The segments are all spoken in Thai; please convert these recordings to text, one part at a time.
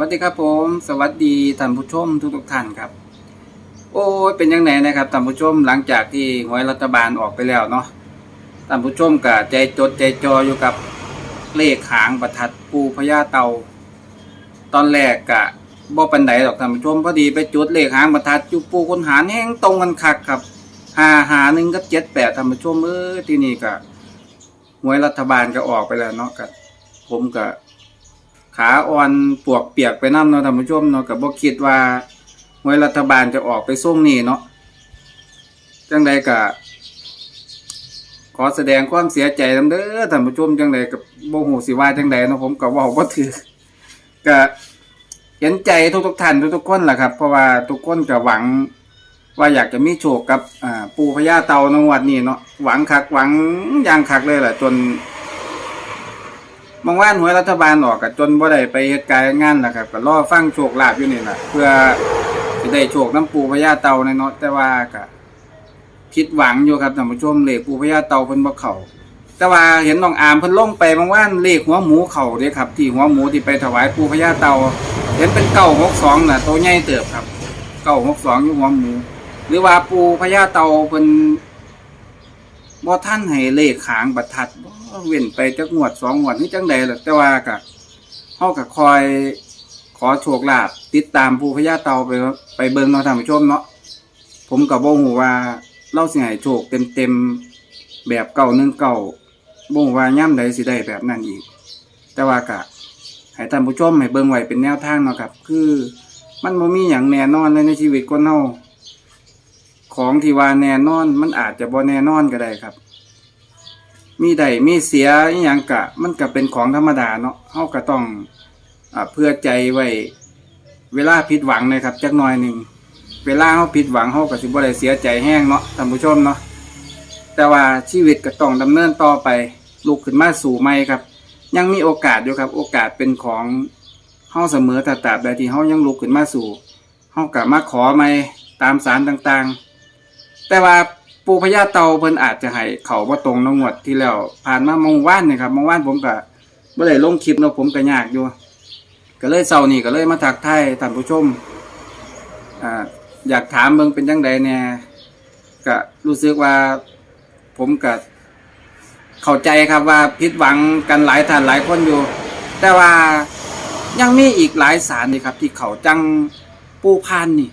วัสดีครับผม สวัสดีท่านผู้ชมทุกทุกท่านครับ โอ้ยเป็นยังไงนะครับท่านผู้ชมหลังจากที่หวยรัฐบาลออกไปแล้วเนาะท่านผู้ชมก็ใจจดใจจออยู่กับเลขหางประทัดปูพญาเตา ตอนแรกกะบ่ปันไดหรอกท่านผู้ชมพอดีไปจุดเลขหางประทัดจุปูคนหารแห้งตรงกันคักครับหาหาหนึ่งกับเจ็ดแปดท่านผู้ชมเออที่นี่ก็หวยรัฐบาลก็ออกไปแล้วเนาะกับผมก็ ขาอ่อนปวกเปียกไปน้ำเนาะท่านผู้ชมเนาะกับบ่คิดว่าหวยรัฐบาลจะออกไปส่งนี่เนาะจังใดก็ขอแสดงความเสียใจนำเด้อท่านผู้ชมจังใดกับบ่ฮู้สิว่าจังใดเนาะผมก็เว้าบ่ถือก็เห็นใจทุกๆท่านทุกๆคนล่ะครับ เพราะว่าทุกคนก็หวังว่าอยากจะมีโชคกับปูพญาเตาในวัดนี้เนาะหวังคักหวังอย่างคักเลยแหละจน บางว่านหวยรัฐบาลออกก็จนบ่ได้ไปเฮ็ดการงานล่ะครับก็รอฟังโชคลาภอยู่นี่ล่ะเพื่อสิได้โชคน้ำปูพญาเต่าในเนาะแต่ว่าก็ผิดหวังอยู่ครับท่านผู้ชมเลขปูพญาเต่าเพิ่นบ่เข้าแต่ว่าเห็นน้องอามเพิ่นลงไปบางว่านเลขหัวหมูเข้าเด้ครับ ที่หัวหมูที่ไปถวายปูพญาเต่าเห็นเป็น962น่ะตัวใหญ่เติบครับ962อยู่หัวหมู หรือว่าปูพญาเต่าเพิ่น บ่ท่านให้เลขขางบัตรทัดบ่เว้นไปจักงวดสองงวดนี่จังใดล่ะแต่ว่าก็เฮาก็คอยขอโชคลาภติดตามผู้พญาเตาไปไปเบิ่งเนาะท่านผู้ชมเนาะผมก็บ่ฮู้ว่าเราสิให้โชคเต็มๆแบบเก่าหนึ่งเก่าบ่ฮู้ว่าย่ำใดสิได้แบบนั้นอีก แต่ว่าก็ให้ท่านผู้ชมให้เบิ่งไว้เป็นแนวทางเนาะครับ คือมันบ่มีหยังแน่นอนเลยในชีวิตคนเฮา ของที่ว่าแน่นอน มันอาจจะบ่แน่นอนก็ได้ครับ มีได้มีเสียอหย่างกะ มันก็เป็นของธรรมดาเนาะเฮาก็ต้องอ่าเพื่อใจไว้เวลาผิดหวังนะครับจักหน่อยหนึ่งเวลาเฮาผิดหวังเฮาก็สิบ่ได้เสียใจแห้งเนาะท่านผู้ชมเนาะแต่ว่าชีวิตก็ต้องดำเนินต่อไปลุกขึ้นมาสู่ใหม่ครับ ยังมีโอกาสอยู่ครับ โอกาสเป็นของเฮาเสมอถ้าตราบใดที่เฮายังลุกขึ้นมาสู่เฮาก็มาขอใหม่ตามสารต่างๆ แต่ว่าปูพญาเตาเพิ่นอาจจะให้เขาบ่ตรงนงวดที่แล้ว ผ่านมามองว่านเนี่ยครับมองว่านผมก็บ่ได้ลงคลิปเนาะผมก็ยากอยู่ ก็เลยเซานี่ก็เลยมาทักไทยท่านผู้ชมอ่าอยากถามเบิ่งเป็นจังใดแน่ก็รู้สึกว่าผมก็เข้าใจครับว่าผิดหวังกันหลายท่านหลายคนอยู่ แต่ว่ายังมีอีกหลายสารนี่ครับ ที่เขาจังปูพานนี่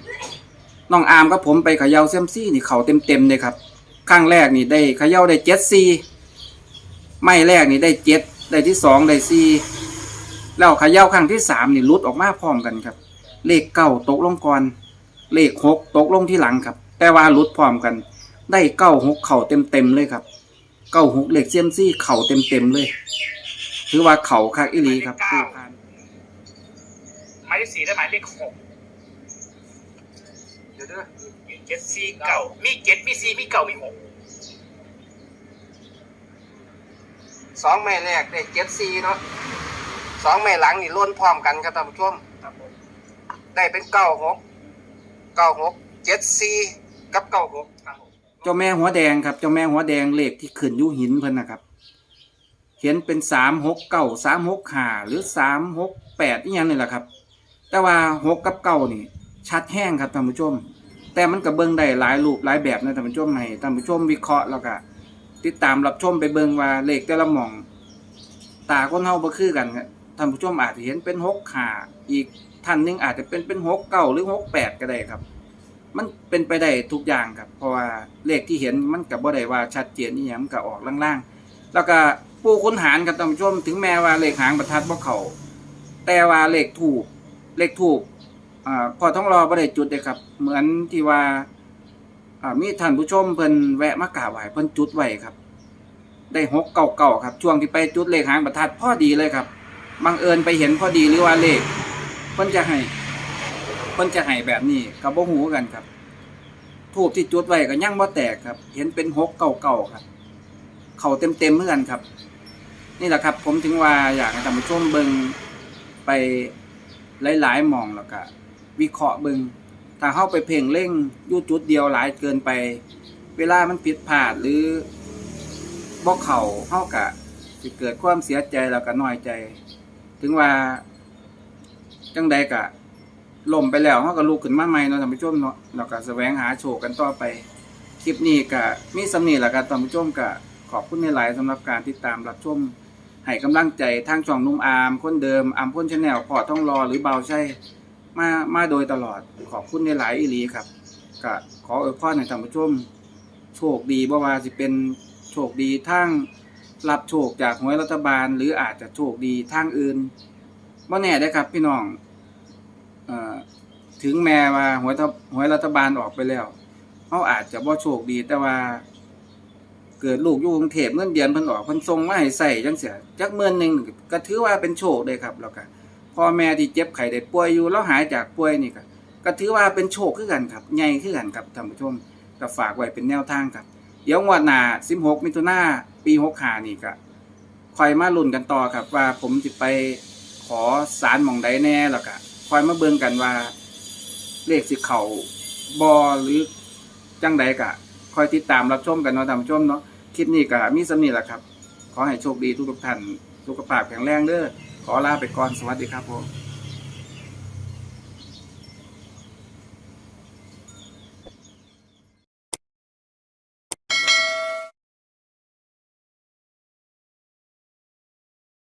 น้องอามกับผมไปเขย่าเซยมซี่นี่เขาเต็มเต็มเลยครับครั้งแรกนี่ได้เขย่าได้เจ็ดซีไม่แรกนี่ได้เจ็ดได้ที่สองได้ซีแล้วเขย่าครั้งที่สามนี่ลุดออกมาพร้อมกันครับ เลขเก้าตกลงก่อน เลขหกตกลงที่หลังครับ แต่ว่าลุดพร้อมกัน ได้เก้าหกเข่าเต็มเต็มเลยครับเก้าหกเลขเซียมซี่เข่าเต็มเต็มเลยถือว่าเข่าคักอีหลีครับหมายเลขสี่และหมายเลขหก ดี๋ยวเด้อมีเจ็ดสี่เก่ามีเจ็ดมีสี่มีเก่ามีหกสองแม่แรกได้เจ็ดซีเนาะสองแม่หลังนี่ล้นพร้อมกันครับท่านผู้ชมครับผมได้เป็นเก้าหกเก้าหกเจ็ดสี่กับเก้าหกครับผมเจ้าแม่หัวแดงครับเจ้าแม่หัวแดงเลขที่ขึ้นอยุหินเพิ่นนะครับเขียนเป็นสามหกเก้าสามหกห้าหรือสามหกแปดอีกอย่างนี่แหละครับ แต่ว่าหกกับเก้านี่ ชัดแห้งครับท่านผู้ชม แต่มันก็เบิ่งได้หลายรูปหลายแบบนะท่านผู้ชมให้ท่านผู้ชมวิเคราะห์แล้วก็ติดตามรับชมไปเบิ่งว่าเลขแต่ละหม่อง ตาคนเฮาบ่คือกันครับท่านผู้ชมอาจจะเห็นเป็นหกห้าอีกท่านหนึงอาจจะเป็นเป็นหกเก้าหรือหกแปดก็ได้ครับ มันเป็นไปได้ทุกอย่างครับ เพราะว่าเลขที่เห็นมันกับบ่ได้ว่าชัดเจนนี่ยังก็ออกล่างๆ แล้วก็ปูคุนหารกับท่านผู้ชมถึงแม้ว่าเลขหางประทัดบ่เขาแต่ว่าเลขถูกเลขถูก อ่าพอต้องรอบ่ได้จุดเลยครับ เหมือนที่ว่าอ่ามีท่านผู้ชมเพิ่นแวะมากราบไหว้เพิ่นจุดไว้ครับ ได้หกเก่าเก่าครับ ช่วงที่ไปจุดเลขหางประทัดพอดีเลยครับบังเอิญไปเห็นพอดีหรือว่าเลขเพิ่นจะให้เพิ่นจะให้แบบนี้กับบ่หูกันครับทูบที่จุดไว้ก็ยังบ่แตกครับ เห็นเป็นหกเก่าๆครับ เข่าเต็มๆเหมือนกันครับ นี่แหละครับ ผมถึงว่าอยากให้ท่านผู้ชมเบิ่งไปหลายๆมองแล้วก็ วิเคราะห์เบิงถ้าเข้าไปเพ่งเร่งยู่จุดเดียวหลายเกินไป เวลามันผิดพลาดหรือบ่เข่าเข้ากะสิเกิดความเสียใจแล้วก็น้อยใจ ถึงว่า จังใดกะล่มไปแล้วเฮาก็ลุกขึ้นมาใหม่เนาะท่านผู้ชมเนาะแล้วก็แสวงหาโชคกันต่อไป คลิปนี้ก็มีสำนีและครับท่านผู้ชมก็ขอบคุณในหลายสำหรับการติดตามรับชมให้กำลังใจทางช่องนุ่มอามคนเดิมอามพ่นชาแนลพอท่องรอหรือเบาใช่ มามาโดยตลอดขอบคุณในหลายอีหลีครับก็ขออวยพรให้ท่านผู้ชมโชคดีบ่ว่าสิเป็นโชคดีทางรับโชคจากหวยรัฐบาล หรืออาจจะโชคดีทางอื่นบ่แน่ได้ครับ พี่น้องอถึงแม้ว่าหวยหวยรัฐบาลออกไปแล้วเขาอาจจะบ่โชคดีแต่ว่า เกิดลูกอยู่กรุงเทพเงินเดือนเพิ่นออกเพิ่นส่งมาให้ใส่จังเสียจักหมื่นหนึงก็ถือว่าเป็นโชคเด้ครับแล้วก็ พ่อแม่ที่เจ็บไข้ได้ป่วยอยู่แล้วหายจากป่วยนี่ก็ก็ถือว่าเป็นโชคคือกันครับใหญ่คือกันครับท่านผู้ชมก็ฝากไว้เป็นแนวทางครับ เดี๋ยวงวดหน้า16มิถุนาปี65นี่ก็คอยมาลุ้นกันต่อครับว่าผมสิไปขอสารหม่องใดแน่แล้วก็คอยมาเบิ่งกันว่า เลขสิเข้าบ่หรือจังใดก็คอยติดตามรับชมกันเนาะท่านผู้ชมเนาะคลิปนี้ก็มีสำนีแหละครับ ขอให้โชคดีทุกๆท่านสุขภาพแข็งแรงเด้อ ขอลาไปก่อนสวัสดีครับผม